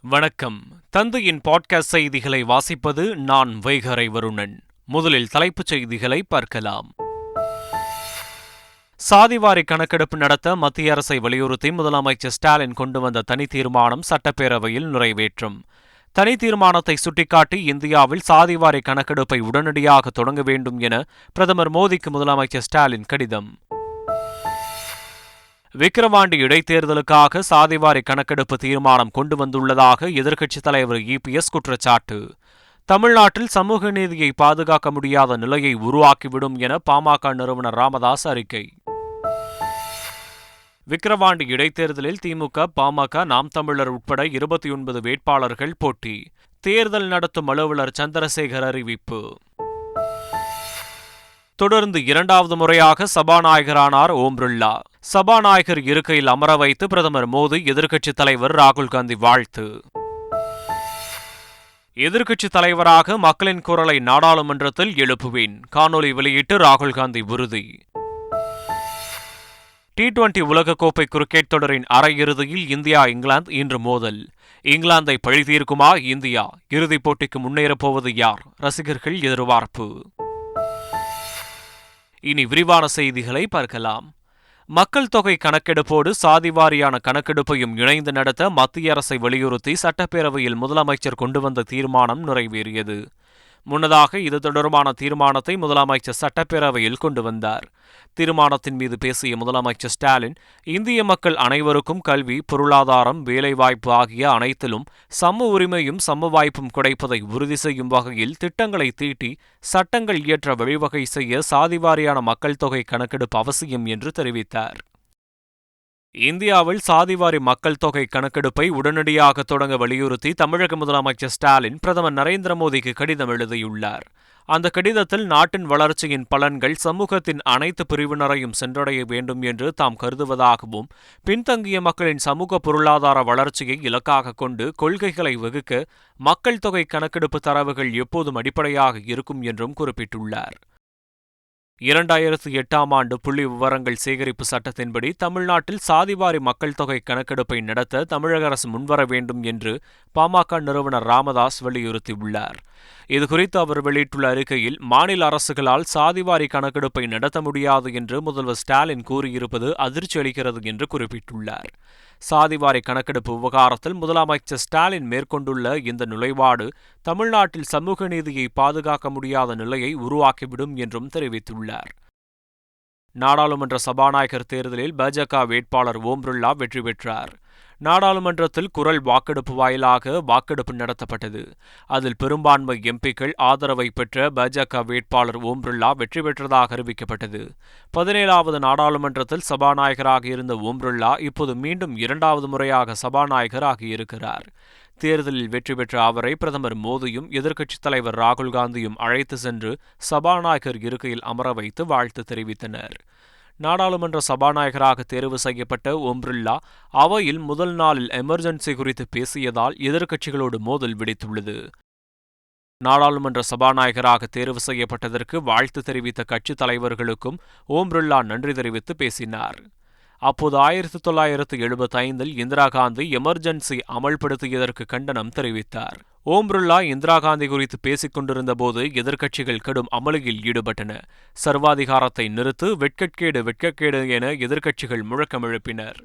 வணக்கம். தந்தையின் பாட்காஸ்ட் செய்திகளை வாசிப்பது நான் வைகரை வருணன். முதலில் தலைப்புச் செய்திகளை பார்க்கலாம். சாதிவாரி கணக்கெடுப்பு நடத்த மத்திய அரசை வலியுறுத்தி முதலமைச்சர் ஸ்டாலின் கொண்டு வந்த தனி தீர்மானம் சட்டப்பேரவையில் நிறைவேற்றும். தனி தீர்மானத்தை சுட்டிக்காட்டி இந்தியாவில் சாதிவாரி கணக்கெடுப்பை உடனடியாக தொடங்க வேண்டும் என பிரதமர் மோடிக்கு முதலமைச்சர் ஸ்டாலின் கடிதம். விக்கிரவாண்டி இடைத்தேர்தலுக்காக சாதிவாரி கணக்கெடுப்பு தீர்மானம் கொண்டு வந்துள்ளதாக எதிர்க்கட்சித் தலைவர் இபிஎஸ் குற்றச்சாட்டு. தமிழ்நாட்டில் சமூக நீதியை பாதுகாக்க முடியாத நிலையை உருவாக்கிவிடும் என பாமக நிறுவனர் ராமதாஸ் அறிக்கை. விக்கிரவாண்டி இடைத்தேர்தலில் திமுக பாமக நாம் தமிழர் உட்பட இருபத்தி ஒன்பது வேட்பாளர்கள் போட்டி. தேர்தல் நடத்தும் அலுவலர் சந்திரசேகர் அறிவிப்பு. தொடர்ந்து இரண்டாவது முறையாக சபாநாயகரானார் ஓம் பிர்லா சபாநாயகர் இருக்கையில் அமர வைத்து பிரதமர் மோடி எதிர்க்கட்சித் தலைவர் ராகுல் காந்தி வாழ்த்து. எதிர்க்கட்சித் தலைவராக மக்களின் குரலை நாடாளுமன்றத்தில் எழுப்புவேன். காணொலி வெளியிட்டு ராகுல் காந்தி உறுதி டி டுவெண்டி உலகக்கோப்பை கிரிக்கெட் தொடரின் அரையிறுதியில் இந்தியா இங்கிலாந்து இன்று மோதல். இங்கிலாந்தை பழிதீர்க்குமா இந்தியா? இறுதிப் போட்டிக்கு முன்னேறப் போவது யார்? ரசிகர்கள் எதிர்பார்ப்பு. இனி விரிவான செய்திகளை பார்க்கலாம். மக்கள் தொகை கணக்கெடுப்போடு சாதிவாரியான கணக்கெடுப்பையும் இணைந்து நடத்த மத்திய அரசை வலியுறுத்தி சட்டப்பேரவையில் முதலமைச்சர் கொண்டு வந்த தீர்மானம் நிறைவேறியது. முன்னதாக இது தொடர்பான தீர்மானத்தை முதலமைச்சர் சட்டப்பேரவையில் கொண்டு வந்தார். தீர்மானத்தின் மீது பேசிய முதலமைச்சர் ஸ்டாலின் இந்திய மக்கள் அனைவருக்கும் கல்வி பொருளாதாரம் வேலைவாய்ப்பு ஆகிய அனைத்திலும் சம உரிமையும் சம வாய்ப்பும் கிடைப்பதை உறுதி செய்யும் வகையில் திட்டங்களை தீட்டி சட்டங்கள் இயற்ற வழிவகை செய்ய சாதிவாரியான மக்கள் தொகை கணக்கெடுப்பு அவசியம் என்று தெரிவித்தார். இந்தியாவில் சாதிவாரி மக்கள் தொகை கணக்கெடுப்பை உடனடியாக தொடங்க வலியுறுத்தி தமிழக முதலமைச்சர் ஸ்டாலின் பிரதமர் நரேந்திர மோடிக்கு கடிதம் எழுதியுள்ளார். அந்த கடிதத்தில் நாட்டின் வளர்ச்சியின் பலன்கள் சமூகத்தின் அனைத்து பிரிவினரையும் சென்றடைய வேண்டும் என்று தாம் கருதுவதாகவும் பின்தங்கிய மக்களின் சமூக பொருளாதார வளர்ச்சியை இலக்காக கொண்டு கொள்கைகளை வகுக்க மக்கள் தொகை கணக்கெடுப்பு தரவுகள் எப்போதும் அடிப்படையாக இருக்கும் என்றும் குறிப்பிட்டுள்ளார். இரண்டாயிரத்து எட்டாம் ஆண்டு புள்ளி விவரங்கள் சேகரிப்பு சட்டத்தின்படி தமிழ்நாட்டில் சாதிவாரி மக்கள் தொகை கணக்கெடுப்பை நடத்த தமிழக அரசு முன்வர வேண்டும் என்று பாமக நிறுவனர் ராமதாஸ் வலியுறுத்தியுள்ளார். இதுகுறித்து அவர் வெளியிட்டுள்ள அறிக்கையில் மாநில அரசுகளால் சாதிவாரி கணக்கெடுப்பை நடத்த முடியாது என்று முதல்வர் ஸ்டாலின் கூறியிருப்பது அதிர்ச்சி அளிக்கிறது என்று குறிப்பிட்டுள்ளார். சாதிவாரி கணக்கெடுப்பு விவகாரத்தில் முதலமைச்சர் ஸ்டாலின் மேற்கொண்டுள்ள இந்த நுழைவாடு தமிழ்நாட்டில் சமூக நீதியை பாதுகாக்க முடியாத நிலையை உருவாக்கிவிடும் என்றும் தெரிவித்துள்ளார். நாடாளுமன்ற சபாநாயகர் தேர்தலில் பாஜக வேட்பாளர் ஓம் பிர்லா வெற்றி பெற்றார். நாடாளுமன்றத்தில் குரல் வாக்கெடுப்பு வாயிலாக வாக்கெடுப்பு நடத்தப்பட்டது. அதில் பெரும்பான்மை எம்பிக்கள் ஆதரவை பெற்ற பாஜக வேட்பாளர் ஓம் பிர்லா வெற்றி பெற்றதாக அறிவிக்கப்பட்டது. பதினேழாவது நாடாளுமன்றத்தில் சபாநாயகராக இருந்த ஓம் பிர்லா இப்போது மீண்டும் இரண்டாவது முறையாக சபாநாயகர் ஆகியிருக்கிறார் தேர்தலில் வெற்றி பெற்ற அவரை பிரதமர் மோடியும் எதிர்க்கட்சித் தலைவர் ராகுல் காந்தியும் அழைத்து சென்று சபாநாயகர் இருக்கையில் அமர வைத்து வாழ்த்து தெரிவித்தனர். நாடாளுமன்ற சபாநாயகராக தேர்வு செய்யப்பட்ட ஓம் பிர்லா அவையில் முதல் நாளில் எமர்ஜென்சி குறித்து பேசியதால் எதிர்க்கட்சிகளோடு மோதல் வெடித்துள்ளது. நாடாளுமன்ற சபாநாயகராக தேர்வு செய்யப்பட்டதற்கு வாழ்த்து தெரிவித்த கட்சித் தலைவர்களுக்கும் ஓம் பிர்லா நன்றி தெரிவித்து பேசினார். அப்போது ஆயிரத்தி தொள்ளாயிரத்து எழுபத்தைந்தில் இந்திரா காந்தி எமர்ஜென்சி அமல்படுத்தியதற்கு கண்டனம் தெரிவித்தார். ஓம் பிர்லா இந்திரா காந்தி குறித்து பேசிக் கொண்டிருந்த போது எதிர்க்கட்சிகள் கடும் அமளியில் ஈடுபட்டன. சர்வாதிகாரத்தை நிறுத்து வெட்கக்கேடு வெட்கக்கேடு என எதிர்க்கட்சிகள் முழக்கம் எழுப்பினர்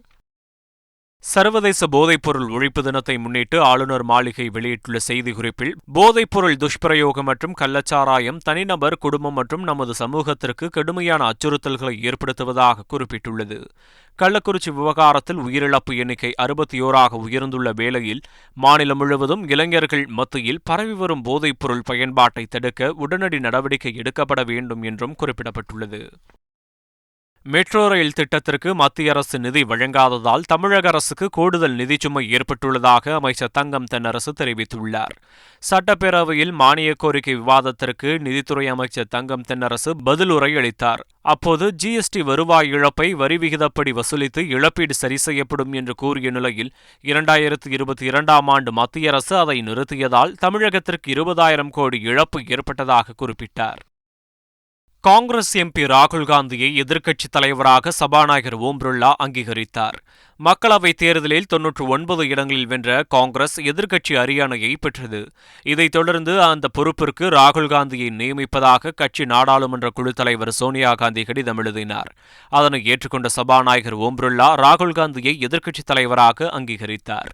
சர்வதேச போதைப்பொருள் ஒழிப்பு தினத்தை முன்னிட்டு ஆளுநர் மாளிகை வெளியிட்டுள்ள செய்திக்குறிப்பில் போதைப்பொருள் துஷ்பிரயோகம் மற்றும் கள்ளச்சாராயம் தனிநபர் குடும்பம் மற்றும் நமது சமூகத்திற்கு கடுமையான அச்சுறுத்தல்களை ஏற்படுத்துவதாக குறிப்பிட்டுள்ளது. கள்ளக்குறிச்சி விவகாரத்தில் உயிரிழப்பு எண்ணிக்கை அறுபத்தி ஓராக உயர்ந்துள்ள வேளையில் மாநிலம் முழுவதும் இளைஞர்கள் மத்தியில் பரவி வரும் போதைப்பொருள் பயன்பாட்டை தடுக்க உடனடி நடவடிக்கை எடுக்கப்பட வேண்டும் என்றும் குறிப்பிடப்பட்டுள்ளது. மெட்ரோ ரயில் திட்டத்திற்கு மத்திய அரசு நிதி வழங்காததால் தமிழக அரசுக்கு கூடுதல் நிதிச்சுமை ஏற்பட்டுள்ளதாக அமைச்சர் தங்கம் தென்னரசு தெரிவித்துள்ளார். சட்டப்பேரவையில் மானிய கோரிக்கை விவாதத்திற்கு நிதித்துறை அமைச்சர் தங்கம் தென்னரசு பதிலுரை அளித்தார். அப்போது ஜிஎஸ்டி வருவாய் இழப்பை வரி விகிதப்படி வசூலித்து இழப்பீடு சரி செய்யப்படும் என்று கூறிய நிலையில் இரண்டாயிரத்து இருபத்தி இரண்டாம் ஆண்டு மத்திய அரசு அதை நிறுத்தியதால் தமிழகத்திற்கு இருபதாயிரம் கோடி இழப்பு ஏற்பட்டதாக குறிப்பிட்டார். காங்கிரஸ் எம்பி ராகுல் காந்தியை எதிர்க்கட்சித் தலைவராக சபாநாயகர் ஓம் பிர்லா அங்கீகரித்தார். மக்களவைத் தேர்தலில் தொன்னூற்று ஒன்பது இடங்களில் வென்ற காங்கிரஸ் எதிர்க்கட்சி அரியணையை பெற்றது. இதைத் தொடர்ந்து அந்த பொறுப்பிற்கு ராகுல் காந்தியை நியமிப்பதாக கட்சி நாடாளுமன்ற குழு தலைவர் சோனியா காந்தி கடிதம் எழுதினார். அதனை ஏற்றுக்கொண்ட சபாநாயகர் ஓம் பிர்லா ராகுல் காந்தியை எதிர்க்கட்சித் தலைவராக அங்கீகரித்தார்.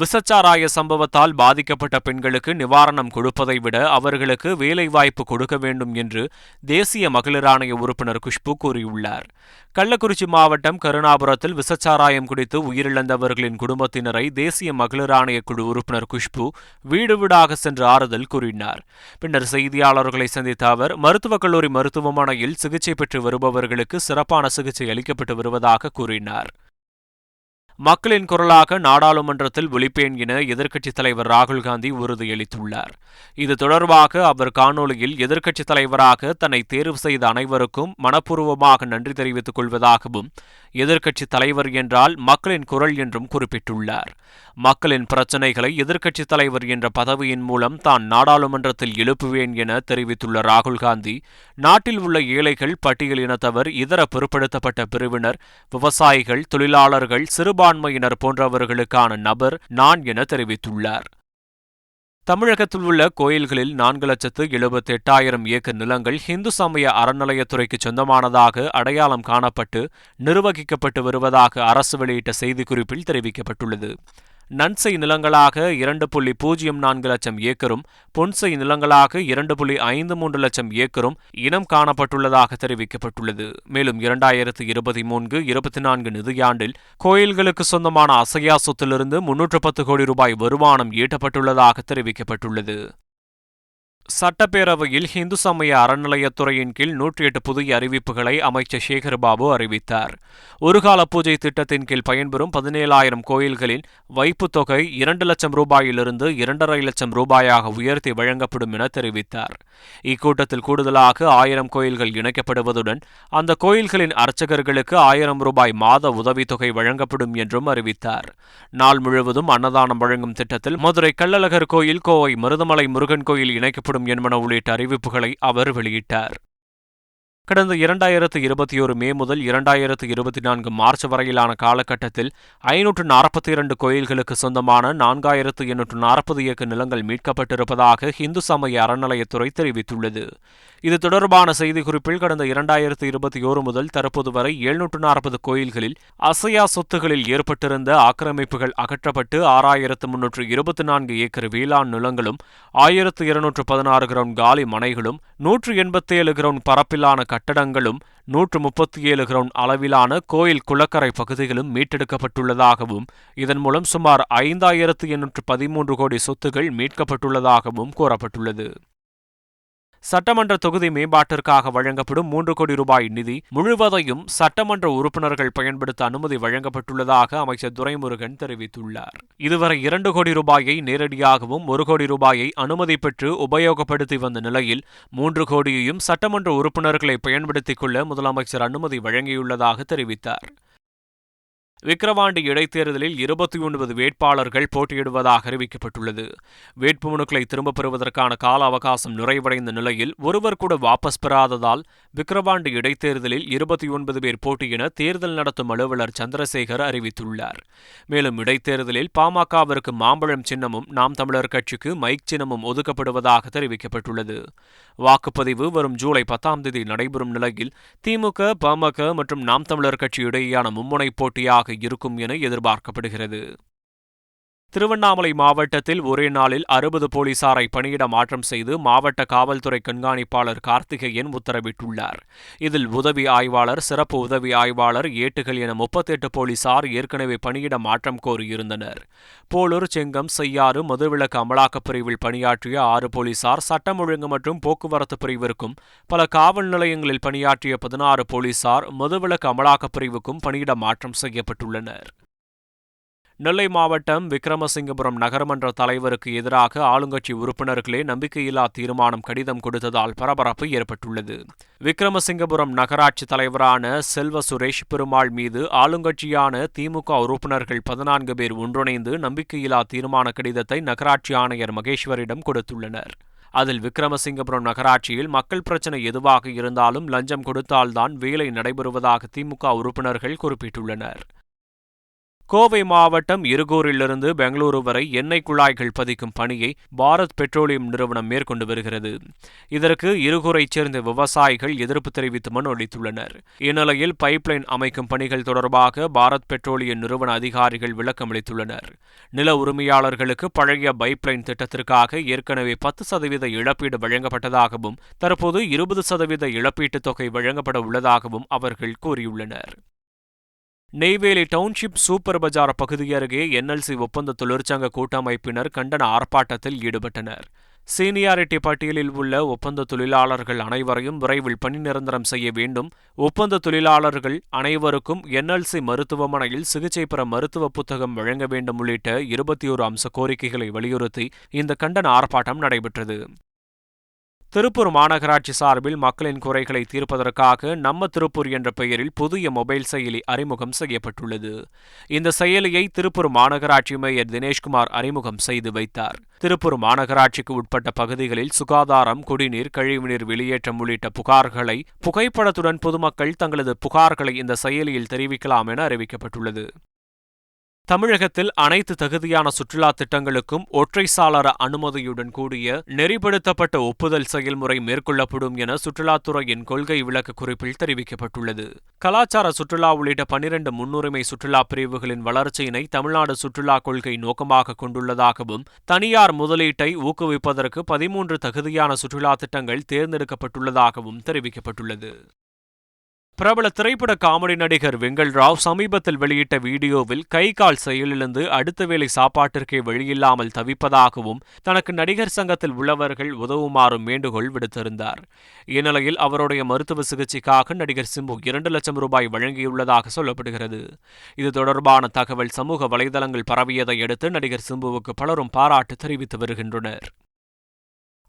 விசச்சாராய சம்பவத்தால் பாதிக்கப்பட்ட பெண்களுக்கு நிவாரணம் கொடுப்பதை விட அவர்களுக்கு வேலைவாய்ப்பு கொடுக்க வேண்டும் என்று தேசிய மகளிர் ஆணைய உறுப்பினர் குஷ்பு கூறியுள்ளார். கள்ளக்குறிச்சி மாவட்டம் கருணாபுரத்தில் விசச்சாராயம் குடித்து உயிரிழந்தவர்களின் குடும்பத்தினரை தேசிய மகளிர் ஆணைய குழு உறுப்பினர் குஷ்பு வீடு வீடாக சென்று ஆறுதல் கூறினார். பின்னர் செய்தியாளர்களை சந்தித்த அவர் மருத்துவக் கல்லூரி மருத்துவமனையில் சிகிச்சை பெற்று வருபவர்களுக்கு சிறப்பான சிகிச்சை அளிக்கப்பட்டு வருவதாக கூறினார். மக்களின் குரலாக நாடாளுமன்றத்தில் விழிப்பேன் என எதிர்க்கட்சித் தலைவர் ராகுல் காந்தி உறுதியளித்துள்ளார். இது தொடர்பாக அவர் காணொலியில் எதிர்க்கட்சித் தலைவராக தன்னை தேர்வு செய்த அனைவருக்கும் மனப்பூர்வமாக நன்றி தெரிவித்துக் கொள்வதாகவும் எதிர்க்கட்சித் தலைவர் என்றால் மக்களின் குரல் என்றும் குறிப்பிட்டுள்ளார். மக்களின் பிரச்சினைகளை எதிர்க்கட்சித் தலைவர் என்ற பதவியின் மூலம் தான் நாடாளுமன்றத்தில் எழுப்புவேன் என தெரிவித்துள்ள ராகுல் காந்தி நாட்டில் உள்ள ஏழைகள் பட்டியலினத்தவர் இதர பிற்படுத்தப்பட்ட பிரிவினர் விவசாயிகள் தொழிலாளர்கள் சிறுபான்மையினர் போன்றவர்களுக்கான நபர் நான் என தெரிவித்துள்ளார். தமிழகத்தில் உள்ள கோயில்களில் நான்கு லட்சத்து எழுபத்தி எட்டாயிரம் ஏக்கர் நிலங்கள் இந்து சமய அறநிலையத்துறைக்கு சொந்தமானதாக அடையாளம் காணப்பட்டு நிர்வகிக்கப்பட்டு வருவதாக அரசு வெளியிட்ட செய்திக்குறிப்பில் தெரிவிக்கப்பட்டுள்ளது. நன்சை நிலங்களாக இரண்டு புள்ளி பூஜ்ஜியம் நான்கு லட்சம் ஏக்கரும் பொன்செய் நிலங்களாக இரண்டு புள்ளி ஐந்து மூன்று லட்சம் ஏக்கரும் இனம் காணப்பட்டுள்ளதாக தெரிவிக்கப்பட்டுள்ளது. மேலும் இரண்டாயிரத்து இருபத்தி மூன்று இருபத்தி நான்கு நிதியாண்டில் கோயில்களுக்கு சொந்தமான அசையா சொத்திலிருந்து முன்னூற்று பத்து கோடி ரூபாய் வருமானம் ஈட்டப்பட்டுள்ளதாக தெரிவிக்கப்பட்டுள்ளது. சட்டப்பேரவையில் இந்து சமய அறநிலையத்துறையின் கீழ் நூற்றி எட்டு புதிய அறிவிப்புகளை அமைச்சர் சேகர்பாபு அறிவித்தார். ஒருகால பூஜை திட்டத்தின் கீழ் பயன்பெறும் பதினேழாயிரம் கோயில்களின் வைப்புத் தொகை இரண்டு லட்சம் ரூபாயிலிருந்து இரண்டரை லட்சம் ரூபாயாக உயர்த்தி வழங்கப்படும் என தெரிவித்தார். இக்கூட்டத்தில் கூடுதலாக ஆயிரம் கோயில்கள் இணைக்கப்படுவதுடன் அந்த கோயில்களின் அர்ச்சகர்களுக்கு ஆயிரம் ரூபாய் மாத உதவித்தொகை வழங்கப்படும் என்றும் அறிவித்தார். நாள் முழுவதும் அன்னதானம் வழங்கும் திட்டத்தில் மதுரை கள்ளழகர் கோயில் கோவை மருதமலை முருகன் கோயில் இணைக்கப்படும் என்பன உள்ளிட்ட அறிவிப்புகளை அவர் வெளியிட்டார். கடந்த இரண்டாயிரத்து இருபத்தி ஒரு மே முதல் இரண்டாயிரத்து இருபத்தி நான்கு மார்ச் வரையிலான காலகட்டத்தில் ஐநூற்று நாற்பத்தி இரண்டு கோயில்களுக்கு சொந்தமான நான்காயிரத்து எண்ணூற்று நாற்பது ஏக்கர் நிலங்கள் மீட்கப்பட்டிருப்பதாக இந்து சமய அறநிலையத்துறை தெரிவித்துள்ளது. இது தொடர்பான செய்திக்குறிப்பில் கடந்த இரண்டாயிரத்து இருபத்தி ஒரு முதல் தற்போது வரை எழுநூற்று நாற்பது கோயில்களில் அசையா சொத்துகளில் ஏற்பட்டிருந்த ஆக்கிரமிப்புகள் அகற்றப்பட்டு ஆறாயிரத்து முன்னூற்று இருபத்தி நான்கு ஏக்கர் வேளாண் நிலங்களும் ஆயிரத்து இருநூற்று பதினாறு கிரவுண்ட் காலி மனைகளும் நூற்று எண்பத்தி ஏழு கிரவுண்ட் பரப்பிலான கட்டடங்களும் நூற்று முப்பத்தி ஏழு கிரவுண்ட் அளவிலான கோயில் குளக்கரை பகுதிகளும் மீட்டெடுக்கப்பட்டுள்ளதாகவும் இதன் மூலம் சுமார் ஐந்தாயிரத்து எண்ணூற்று பதிமூன்று கோடி சொத்துகள் மீட்கப்பட்டுள்ளதாகவும் கூறப்பட்டுள்ளது. சட்டமன்ற தொகுதி மேம்பாட்டிற்காக வழங்கப்படும் மூன்று கோடி ரூபாய் நிதி முழுவதையும் சட்டமன்ற உறுப்பினர்கள் பயன்படுத்த அனுமதி வழங்கப்பட்டுள்ளதாக அமைச்சர் துரைமுருகன் தெரிவித்துள்ளார். இதுவரை இரண்டு கோடி ரூபாயை நேரடியாகவும் ஒரு கோடி ரூபாயை அனுமதி பெற்று உபயோகப்படுத்தி வந்த நிலையில் மூன்று கோடியையும் சட்டமன்ற உறுப்பினர்களை பயன்படுத்திக் கொள்ள முதலமைச்சர் அனுமதி வழங்கியுள்ளதாக தெரிவித்தார். விக்கிரவாண்டி இடைத்தேர்தலில் இருபத்தி ஒன்பது வேட்பாளர்கள் போட்டியிடுவதாக அறிவிக்கப்பட்டுள்ளது. வேட்புமனுக்களை திரும்பப் பெறுவதற்கான கால அவகாசம் நிறைவடைந்த நிலையில் ஒருவர் கூட வாபஸ் பெறாததால் விக்கிரவாண்டி இடைத்தேர்தலில் இருபத்தி ஒன்பது பேர் போட்டியின தேர்தல் நடத்தும் அலுவலர் சந்திரசேகர் அறிவித்துள்ளார். மேலும் இடைத்தேர்தலில் பாமகவிற்கு மாம்பழம் சின்னமும் நாம் தமிழர் கட்சிக்கு மைக் சின்னமும் ஒதுக்கப்படுவதாக தெரிவிக்கப்பட்டுள்ளது. வாக்குப்பதிவு வரும் ஜூலை பத்தாம் தேதி நடைபெறும் நிலையில் திமுக பாமக மற்றும் நாம் தமிழர் கட்சி இடையேயான மும்முனை போட்டியாக இருக்கும் என எதிர்பார்க்கப்படுகிறது. திருவண்ணாமலை மாவட்டத்தில் ஒரே நாளில் அறுபது போலீசாரை பணியிட மாற்றம் செய்து மாவட்ட காவல்துறை கண்காணிப்பாளர் கார்த்திகேயன் உத்தரவிட்டுள்ளார். இதில் உதவி ஆய்வாளர் சிறப்பு உதவி ஆய்வாளர் ஏட்டுகள் என முப்பத்தெட்டு போலீசார் ஏற்கனவே பணியிட மாற்றம் கோரியிருந்தனர். போலூர் செங்கம் செய்யாறு மதுவிலக்கு அமலாக்கப் பிரிவில் பணியாற்றிய ஆறு போலீசார் சட்டம் ஒழுங்கு மற்றும் போக்குவரத்து பிரிவிற்கும் பல காவல் நிலையங்களில் பணியாற்றிய பதினாறு போலீசார் மதுவிலக்கு அமலாக்கப் பிரிவுக்கும் பணியிட மாற்றம் செய்யப்பட்டுள்ளனர். நெல்லை மாவட்டம் விக்ரமசிங்கபுரம் நகரமன்ற தலைவருக்கு எதிராக ஆளுங்கட்சி உறுப்பினர்களே நம்பிக்கையில்லா தீர்மானம் கடிதம் கொடுத்ததால் பரபரப்பு ஏற்பட்டுள்ளது. விக்ரமசிங்கபுரம் நகராட்சி தலைவரான செல்வ சுரேஷ் பெருமாள் மீது ஆளுங்கட்சியான திமுக உறுப்பினர்கள் பதினான்கு பேர் ஒன்றிணைந்து நம்பிக்கையில்லா தீர்மான கடிதத்தை நகராட்சி ஆணையர் மகேஸ்வரிடம் கொடுத்துள்ளனர். அதில் விக்ரமசிங்கபுரம் நகராட்சியில் மக்கள் பிரச்சனை எதுவாக இருந்தாலும் லஞ்சம் கொடுத்தால்தான் வேலை நடைபெறுவதாக திமுக உறுப்பினர்கள் குறிப்பிட்டுள்ளனர். கோவை மாவட்டம் இருகூரிலிருந்து பெங்களூரு வரை எண்ணெய் குழாய்கள் பதிக்கும் பணியை பாரத் பெட்ரோலியம் நிறுவனம் மேற்கொண்டு வருகிறது. இதற்கு இருகூரைச் சேர்ந்த விவசாயிகள் எதிர்ப்பு தெரிவித்து மனு அளித்துள்ளனர். இந்நிலையில் பைப்லைன் அமைக்கும் பணிகள் தொடர்பாக பாரத் பெட்ரோலிய நிறுவன அதிகாரிகள் விளக்கம் அளித்துள்ளனர். நில உரிமையாளர்களுக்கு பழைய பைப்லைன் திட்டத்திற்காக ஏற்கனவே பத்து சதவீத இழப்பீடு வழங்கப்பட்டதாகவும் தற்போது இருபது சதவீத இழப்பீட்டுத் தொகை வழங்கப்பட உள்ளதாகவும் அவர்கள் கூறியுள்ளனர். நெய்வேலி டவுன்ஷிப் சூப்பர் பஜார் பகுதி அருகே என்எல்சி ஒப்பந்த தொழிற்சங்க கூட்டமைப்பினர் கண்டன ஆர்ப்பாட்டத்தில் ஈடுபட்டனர். சீனியாரிட்டி பட்டியலில் உள்ள ஒப்பந்த தொழிலாளர்கள் அனைவரையும் விரைவில் பணி நிரந்தரம் செய்ய வேண்டும். ஒப்பந்த தொழிலாளர்கள் அனைவருக்கும் என்எல்சி மருத்துவமனையில் சிகிச்சை பெற மருத்துவ புத்தகம் வழங்க வேண்டும் உள்ளிட்ட இருபத்தி ஒரு அம்ச கோரிக்கைகளை வலியுறுத்தி இந்த கண்டன ஆர்ப்பாட்டம் நடைபெற்றது. திருப்பூர் மாநகராட்சி சார்பில் மக்களின் குறைகளை தீர்ப்பதற்காக நம்ம திருப்பூர் என்ற பெயரில் புதிய மொபைல் செயலி அறிமுகம் செய்யப்பட்டுள்ளது. இந்த செயலியை திருப்பூர் மாநகராட்சி மேயர் தினேஷ்குமார் அறிமுகம் செய்து வைத்தார். திருப்பூர் மாநகராட்சிக்கு உட்பட்ட பகுதிகளில் சுகாதாரம் குடிநீர் கழிவுநீர் வெளியேற்றம் உள்ளிட்ட புகார்களை புகைப்படத்துடன் பொதுமக்கள் தங்களது புகார்களை இந்த செயலியில் தெரிவிக்கலாம் என அறிவிக்கப்பட்டுள்ளது. தமிழகத்தில் அனைத்து தகுதியான சுற்றுலா திட்டங்களுக்கும் ஒற்றை சாளர அனுமதியுடன் கூடிய நெறிப்படுத்தப்பட்ட ஒப்புதல் செயல்முறை மேற்கொள்ளப்படும் என சுற்றுலாத்துறையின் கொள்கை விளக்க குறிப்பில் தெரிவிக்கப்பட்டுள்ளது. கலாச்சார சுற்றுலா உள்ளிட்ட பனிரண்டு முன்னுரிமை சுற்றுலா பிரிவுகளின் வளர்ச்சியினை தமிழ்நாடு சுற்றுலா கொள்கை நோக்கமாக கொண்டுள்ளதாகவும் தனியார் முதலீட்டை ஊக்குவிப்பதற்கு பதிமூன்று தகுதியான சுற்றுலா திட்டங்கள் தேர்ந்தெடுக்கப்பட்டுள்ளதாகவும் தெரிவிக்கப்பட்டுள்ளது. பிரபல திரைப்பட காமெடி நடிகர் வெங்கல் ராவ் சமீபத்தில் வெளியிட்ட வீடியோவில் கை கால் செயலிழந்து அடுத்த வேலை சாப்பாட்டிற்கே வழியில்லாமல் தவிப்பதாகவும் தனக்கு நடிகர் சங்கத்தில் உள்ளவர்கள் உதவுமாறும் வேண்டுகோள் விடுத்திருந்தார். இந்நிலையில் அவருடைய மருத்துவ சிகிச்சைக்காக நடிகர் சிம்பு இரண்டு லட்சம் ரூபாய் வழங்கியுள்ளதாக சொல்லப்படுகிறது. இது தொடர்பான தகவல் சமூக வலைதளங்கள் பரவியதை அடுத்து நடிகர் சிம்புவுக்கு பலரும் பாராட்டு தெரிவித்து வருகின்றனர்.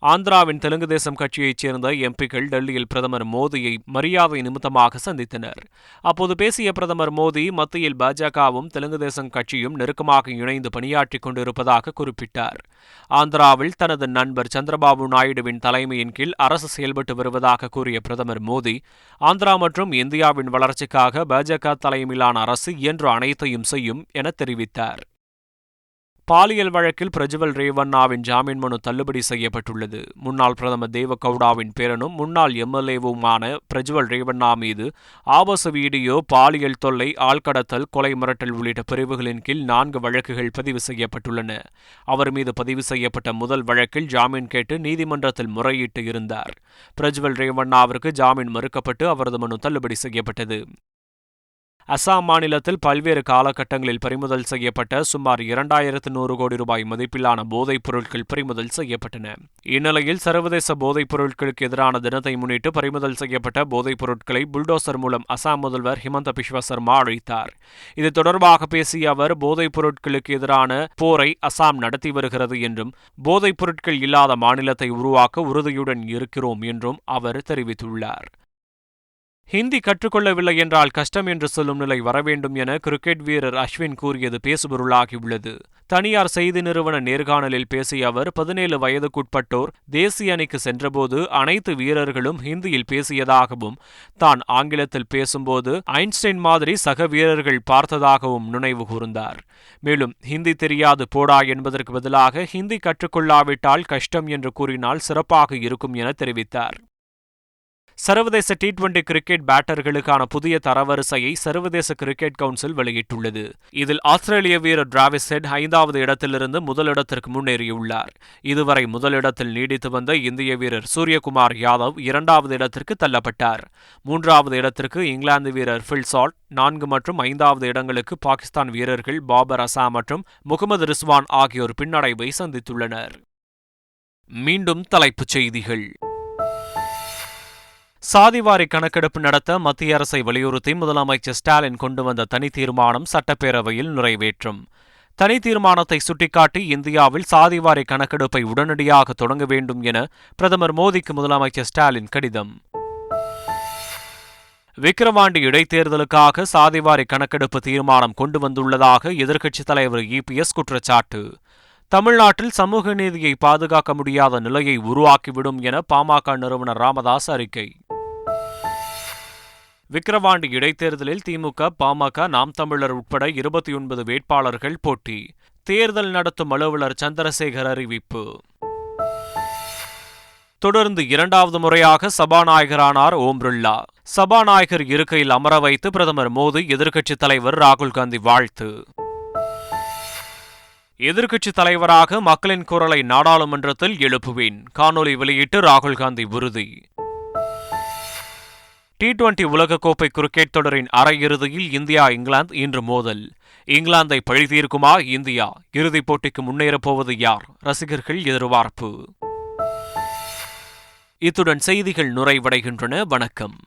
ஆந்திராவின் தெலுங்கு தேசம் கட்சியைச் சேர்ந்த எம்பிக்கள் டெல்லியில் பிரதமர் மோடியை மரியாதை நிமித்தமாக சந்தித்தனர். அப்போது பேசிய பிரதமர் மோடி மத்தியில் பாஜகவும் தெலுங்கு தேசம் கட்சியும் நெருக்கமாக இணைந்து பணியாற்றிக் கொண்டிருப்பதாக குறிப்பிட்டார். ஆந்திராவில் தனது நண்பர் சந்திரபாபு நாயுடுவின் தலைமையின் கீழ் அரசு செயல்பட்டு வருவதாக கூறிய பிரதமர் மோடி ஆந்திரா மற்றும் இந்தியாவின் வளர்ச்சிக்காக பாஜக தலைமையிலான அரசு இயன்று அனைத்தையும் செய்யும் என தெரிவித்தார். பாலியல் வழக்கில் பிரஜ்வல் ரேவண்ணாவின் ஜாமீன் மனு தள்ளுபடி செய்யப்பட்டுள்ளது. முன்னாள் பிரதமர் தேவகவுடாவின் பேரனும் முன்னாள் எம்எல்ஏவுமான பிரஜ்வல் ரேவண்ணா மீது ஆபாச வீடியோ பாலியல் தொல்லை ஆள்கடத்தல் கொலை மிரட்டல் உள்ளிட்ட பிரிவுகளின் கீழ் நான்கு வழக்குகள் பதிவு செய்யப்பட்டுள்ளன. அவர் மீது பதிவு செய்யப்பட்ட முதல் வழக்கில் ஜாமீன் கேட்டு நீதிமன்றத்தில் முறையிட்டு இருந்தார். பிரஜ்வல் ரேவண்ணாவிற்கு ஜாமீன் மறுக்கப்பட்டு அவரது மனு தள்ளுபடி செய்யப்பட்டது. அசாம் மாநிலத்தில் பல்வேறு காலகட்டங்களில் பறிமுதல் செய்யப்பட்ட சுமார் இரண்டாயிரத்து நூறு கோடி ரூபாய் மதிப்பிலான போதைப் பொருட்கள் பறிமுதல் செய்யப்பட்டன. இந்நிலையில் சர்வதேச போதைப் பொருட்களுக்கு எதிரான தினத்தை முன்னிட்டு பறிமுதல் செய்யப்பட்ட போதைப் பொருட்களை புல்டோசர் மூலம் அசாம் முதல்வர் ஹிமந்த பிஸ்வ சர்மா அழைத்தார். இது தொடர்பாக பேசிய அவர் போதைப் பொருட்களுக்கு எதிரான போரை அசாம் நடத்தி வருகிறது என்றும் போதைப் பொருட்கள் இல்லாத மாநிலத்தை உருவாக்க உறுதியுடன் இருக்கிறோம் என்றும் அவர் தெரிவித்துள்ளார். ஹிந்தி கற்றுக்கொள்ளவில்லை என்றால் கஷ்டம் என்று சொல்லும் நிலை வரவேண்டும் என கிரிக்கெட் வீரர் அஸ்வின் கூறியது பேசுபொருளாகியுள்ளது. தனியார் செய்தி நிறுவன நேர்காணலில் பேசிய அவர் பதினேழு வயதுக்குட்பட்டோர் தேசிய அணிக்கு சென்றபோது அனைத்து வீரர்களும் ஹிந்தியில் பேசியதாகவும் தான் ஆங்கிலத்தில் பேசும்போது ஐன்ஸ்டைன் மாதிரி சக வீரர்கள் பார்த்ததாகவும் நினைவு கூர்ந்தார். மேலும் ஹிந்தி தெரியாது போடா என்பதற்கு பதிலாக ஹிந்தி கற்றுக்கொள்ளாவிட்டால் கஷ்டம் என்று கூறினால் சிறப்பாக இருக்கும் என தெரிவித்தார். சர்வதேச டி டுவெண்டி கிரிக்கெட் பேட்டர்களுக்கான புதிய தரவரிசையை சர்வதேச கிரிக்கெட் கவுன்சில் வெளியிட்டுள்ளது. இதில் ஆஸ்திரேலிய வீரர் டிராவிஸ் ஹெட் ஐந்தாவது இடத்திலிருந்து முதலிடத்திற்கு முன்னேறியுள்ளார். இதுவரை முதலிடத்தில் நீடித்து வந்த இந்திய வீரர் சூரியகுமார் யாதவ் இரண்டாவது இடத்திற்கு தள்ளப்பட்டார். மூன்றாவது இடத்திற்கு இங்கிலாந்து வீரர் ஃபில்சால்ட் நான்கு மற்றும் ஐந்தாவது இடங்களுக்கு பாகிஸ்தான் வீரர்கள் பாபர் அசா மற்றும் முகமது ரிஸ்வான் ஆகியோர் பின்னடைவை சந்தித்துள்ளனர். மீண்டும் தலைப்புச் செய்திகள். சாதிவாரி கணக்கெடுப்பு நடத்த மத்திய அரசை வலியுறுத்தி முதலமைச்சர் ஸ்டாலின் கொண்டு வந்த தனி தீர்மானம் சட்டப்பேரவையில் நிறைவேற்றும். தனி தீர்மானத்தை சுட்டிக்காட்டி இந்தியாவில் சாதிவாரி கணக்கெடுப்பை உடனடியாக தொடங்க வேண்டும் என பிரதமர் மோடிக்கு முதலமைச்சர் ஸ்டாலின் கடிதம். விக்கிரவாண்டி இடைத்தேர்தலுக்காக சாதிவாரி கணக்கெடுப்பு தீர்மானம் கொண்டு வந்துள்ளதாக எதிர்க்கட்சித் தலைவர் இபிஎஸ் குற்றச்சாட்டு. தமிழ்நாட்டில் சமூக நீதியை பாதுகாக்க முடியாத நிலையை உருவாக்கிவிடும் என பாமக நிறுவனர் ராமதாஸ் அறிக்கை. விக்கிரவாண்டி இடைத்தேர்தலில் திமுக பாமக நாம் தமிழர் உட்பட இருபத்தி ஒன்பது வேட்பாளர்கள் போட்டி. தேர்தல் நடத்தும் அலுவலர் சந்திரசேகர் அறிவிப்பு. தொடர்ந்து இரண்டாவது முறையாக சபாநாயகரானார் ஓம் பிர்லா சபாநாயகர் இருக்கையில் அமர வைத்து பிரதமர் மோடி எதிர்க்கட்சித் தலைவர் ராகுல் காந்தி வாழ்த்து. எதிர்க்கட்சித் தலைவராக மக்களின் குரலை நாடாளுமன்றத்தில் எழுப்புவேன். காணொலி வெளியிட்டு ராகுல்காந்தி உறுதி டி டுவெண்டி உலகக்கோப்பை கிரிக்கெட் தொடரின் அரையிறுதியில் இந்தியா இங்கிலாந்து இன்று மோதல். இங்கிலாந்தை பழிதீர்க்குமா இந்தியா? இறுதிப் போட்டிக்கு முன்னேறப் போவது யார்? ரசிகர்கள் எதிர்பார்ப்பு. இத்துடன் செய்திகள் நுரைவடைகின்றன வணக்கம்.